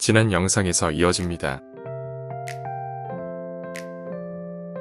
지난 영상에서 이어집니다.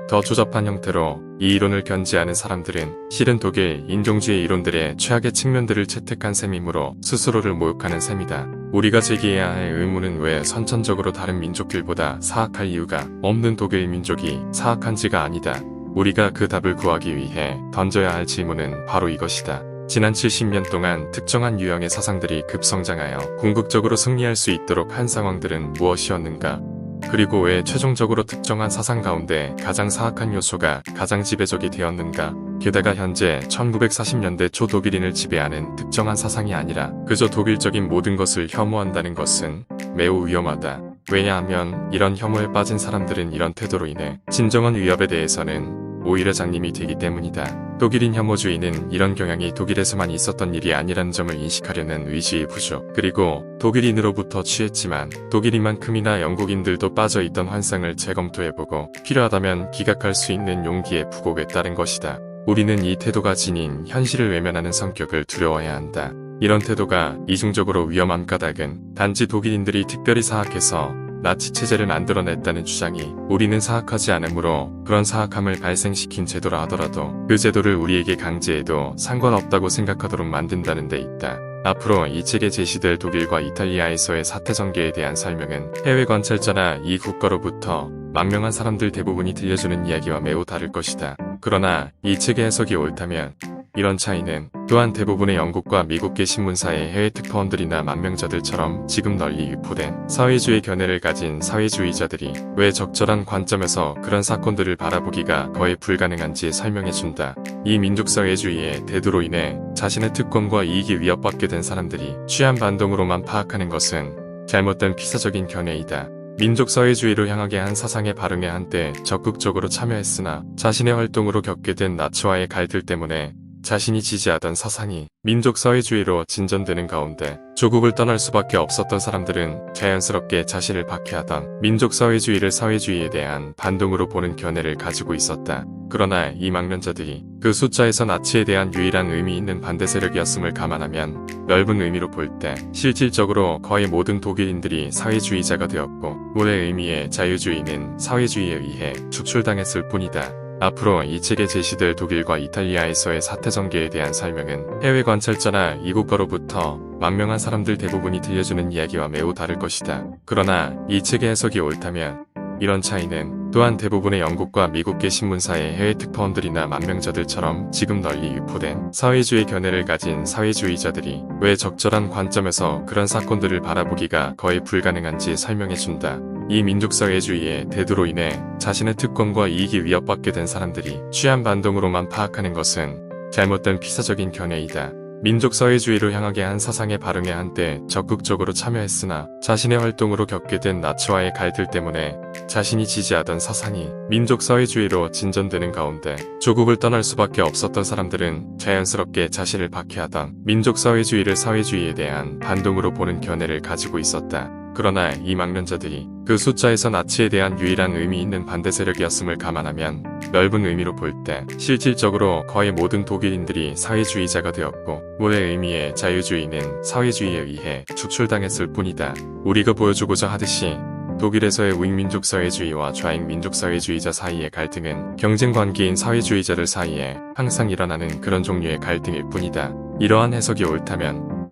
더 조잡한 형태로 이 이론을 견지하는 사람들은 실은 독일 인종주의 이론들의 최악의 측면들을 채택한 셈이므로 스스로를 모욕하는 셈이다. 우리가 제기해야 할 의문은 왜 선천적으로 다른 민족들보다 사악할 이유가 없는 독일 민족이 사악한지가 아니다. 우리가 그 답을 구하기 위해 던져야 할 질문은 바로 이것이다. 지난 70년 동안 특정한 유형의 사상들이 급성장하여 궁극적으로 승리할 수 있도록 한 상황들은 무엇이었는가? 그리고 왜 최종적으로 특정한 사상 가운데 가장 사악한 요소가 가장 지배적이 되었는가? 게다가 현재 1940년대 초 독일인을 지배하는 특정한 사상이 아니라 그저 독일적인 모든 것을 혐오한다는 것은 매우 위험하다. 왜냐하면 이런 혐오에 빠진 사람들은 이런 태도로 인해 진정한 위협에 대해서는 오히려 장님이 되기 때문이다. 독일인 혐오주의는 이런 경향이 독일에서만 있었던 일이 아니라는 점을 인식하려는 의지의 부족, 그리고 독일인으로부터 취했지만 독일인만큼이나 영국인들도 빠져있던 환상을 재검토해보고 필요하다면 기각할 수 있는 용기의 부곡에 따른 것이다. 우리는 이 태도가 지닌 현실을 외면하는 성격을 두려워해야 한다. 이런 태도가 이중적으로 위험한 까닭은 단지 독일인들이 특별히 사악해서 나치 체제를 만들어냈다는 주장이 우리는 사악하지 않으므로 그런 사악함을 발생시킨 제도라 하더라도 그 제도를 우리에게 강제해도 상관없다고 생각하도록 만든다는 데 있다. 앞으로 이 책에 제시될 독일과 이탈리아에서의 사태 전개에 대한 설명은 해외 관찰자나 이 국가로부터 망명한 사람들 대부분이 들려주는 이야기와 매우 다를 것이다. 그러나 이 책의 해석이 옳다면 이런 차이는 또한 대부분의 영국과 미국계 신문사의 해외 특파원들이나 망명자들처럼 지금 널리 유포된 사회주의 견해를 가진 사회주의자들이 왜 적절한 관점에서 그런 사건들을 바라보기가 거의 불가능한지 설명해준다. 이 민족사회주의의 대두로 인해 자신의 특권과 이익이 위협받게 된 사람들이 취한 반동으로만 파악하는 것은 잘못된 피사적인 견해이다. 민족사회주의로 향하게 한 사상의 발흥에 한때 적극적으로 참여했으나 자신의 활동으로 겪게 된 나치와의 갈등 때문에 자신이 지지하던 사상이 민족 사회주의로 진전되는 가운데 조국을 떠날 수밖에 없었던 사람들은 자연스럽게 자신을 박해하던 민족 사회주의를 사회주의에 대한 반동으로 보는 견해를 가지고 있었다. 그러나 이 망론자들이 그 숫자에서 나치에 대한 유일한 의미 있는 반대 세력이었음을 감안하면 넓은 의미로 볼 때 실질적으로 거의 모든 독일인들이 사회주의자가 되었고 원의 의미의 자유주의는 사회주의에 의해 축출당했을 뿐이다. 앞으로 이 책에 제시될 독일과 이탈리아에서의 사태 전개에 대한 설명은 해외 관찰자나 이국가로부터 망명한 사람들 대부분이 들려주는 이야기와 매우 다를 것이다. 그러나 이 책의 해석이 옳다면 이런 차이는 또한 대부분의 영국과 미국계 신문사의 해외 특파원들이나 망명자들처럼 지금 널리 유포된 사회주의 견해를 가진 사회주의자들이 왜 적절한 관점에서 그런 사건들을 바라보기가 거의 불가능한지 설명해준다. 이 민족사회주의의 대두로 인해 자신의 특권과 이익이 위협받게 된 사람들이 취한 반동으로만 파악하는 것은 잘못된 피사적인 견해이다. 민족사회주의로 향하게 한 사상의 발흥에 한때 적극적으로 참여했으나 자신의 활동으로 겪게 된 나치와의 갈등 때문에 자신이 지지하던 사상이 민족사회주의로 진전되는 가운데 조국을 떠날 수밖에 없었던 사람들은 자연스럽게 자신을 박해하던 민족사회주의를 사회주의에 대한 반동으로 보는 견해를 가지고 있었다. 그러나 이 망론자들이 그 숫자에서 나치에 대한 유일한 의미 있는 반대 세력이었음을 감안하면 넓은 의미로 볼 때 실질적으로 거의 모든 독일인들이 사회주의자가 되었고 원의 의미의 자유주의는 사회주의에 의해 축출당했을 뿐이다. 우리가 보여주고자 하듯이 독일에서의 우익민족 사회주의와 좌익 민족 사회주의자 사이의 갈등은 경쟁 관계인 사회주의자들 사이에 항상 일어나는 그런 종류의 갈등일 뿐이다. 이러한 해석이 옳다면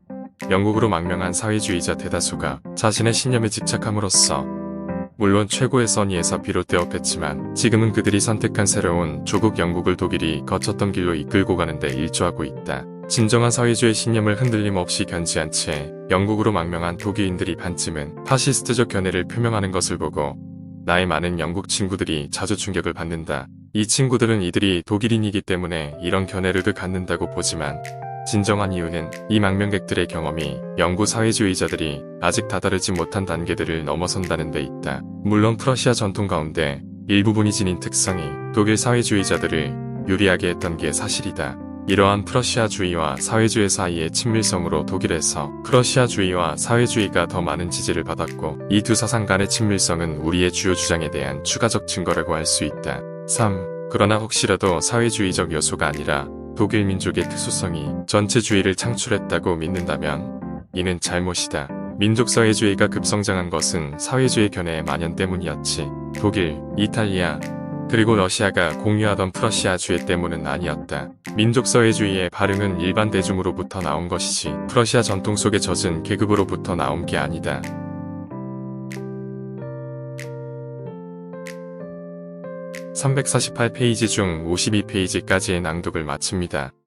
영국으로 망명한 사회주의자 대다수가 자신의 신념에 집착함으로써 물론 최고의 선의에서 비롯되었겠지만 지금은 그들이 선택한 새로운 조국 영국을 독일이 거쳤던 길로 이끌고 가는데 일조하고 있다. 진정한 사회주의 신념을 흔들림 없이 견지한 채 영국으로 망명한 독일인들이 반쯤은 파시스트적 견해를 표명하는 것을 보고 나의 많은 영국 친구들이 자주 충격을 받는다. 이 친구들은 이들이 독일인이기 때문에 이런 견해를 갖는다고 보지만 진정한 이유는 이 망명객들의 경험이 영구 사회주의자들이 아직 다다르지 못한 단계들을 넘어선다는 데 있다. 물론 프러시아 전통 가운데 일부분이 지닌 특성이 독일 사회주의자들을 유리하게 했던 게 사실이다. 이러한 프러시아주의와 사회주의 사이의 친밀성으로 독일에서 프러시아주의와 사회주의가 더 많은 지지를 받았고 이 두 사상 간의 친밀성은 우리의 주요 주장에 대한 추가적 증거라고 할 수 있다. 3. 그러나 혹시라도 사회주의적 요소가 아니라 독일 민족의 특수성이 전체주의를 창출했다고 믿는다면 이는 잘못이다. 민족 사회주의가 급성장한 것은 사회주의 견해의 만연 때문이었지. 독일, 이탈리아, 그리고 러시아가 공유하던 프러시아주의 때문은 아니었다. 민족사회주의의 발흥은 일반 대중으로부터 나온 것이지 프러시아 전통 속에 젖은 계급으로부터 나온 게 아니다. 348페이지 중 52페이지까지의 낭독을 마칩니다.